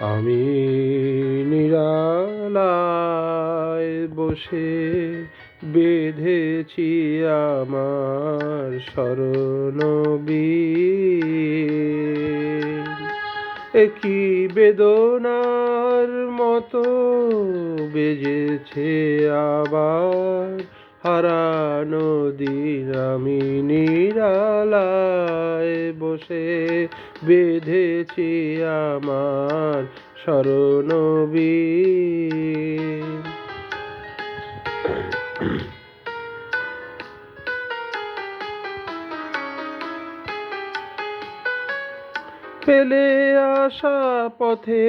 আমি নিরালায় বসে বেঁধেছি আমার স্মরণ একই বেদনার মতো বেজেছে আবার হারানো দিন আমি নিরালায় বসে বেঁধেছি আমার স্মরণবী ফেলে আসা পথে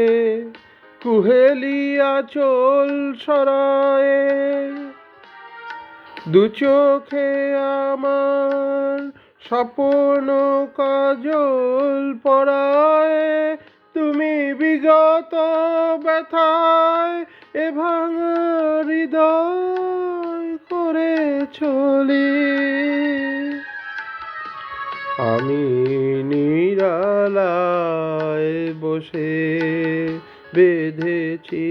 কুহেলিয়া চোল সরায়ে দু চোখে আমার স্বপ্ন কাজল পড়ায়, তুমি বিগত ব্যথায় এ ভাঙা হৃদয় করে চলি। আমি নিরালায় বসে বেঁধেছি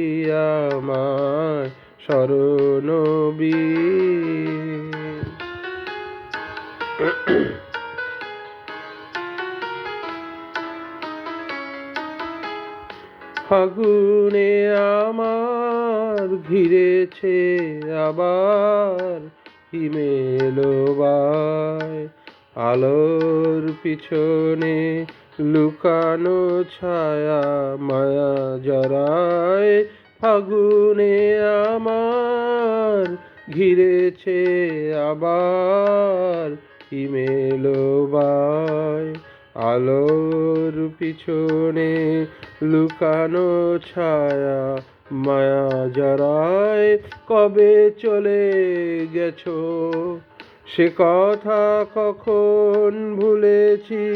আমার স্মরণবী ফাগুনে আমার ঘিরেছে আবার হিমেলবায় আলোর পিছনে লুকানো ছায়া মায়া জড়ায়। ফাগুনে আমার ঘিরেছে আবার হিমেলবায় আলোর পিছনে লুকানো ছায়া মায়া জড়ায়, কবে চলে গেছো? সে কথা কখন ভুলেছি?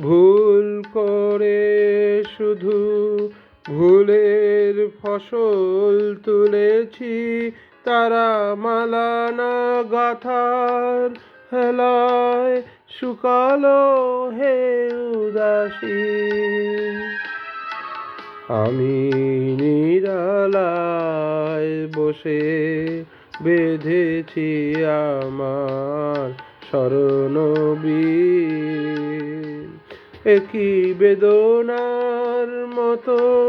ভুল করে শুধু ভুলের ফসল তুলেছি, তারা মালানা গাথার হেলায়, শুকালো হে উদাসী। আমি নিরালায় বসে বেঁধেছি আমার স্মরণবী একই বেদনার মতো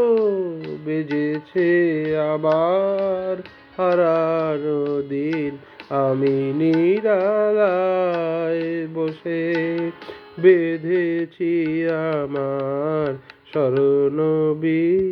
বেজেছে আবার হারার দিন। আমি নিরালায় বসে বেঁধেছি আমার শরণবি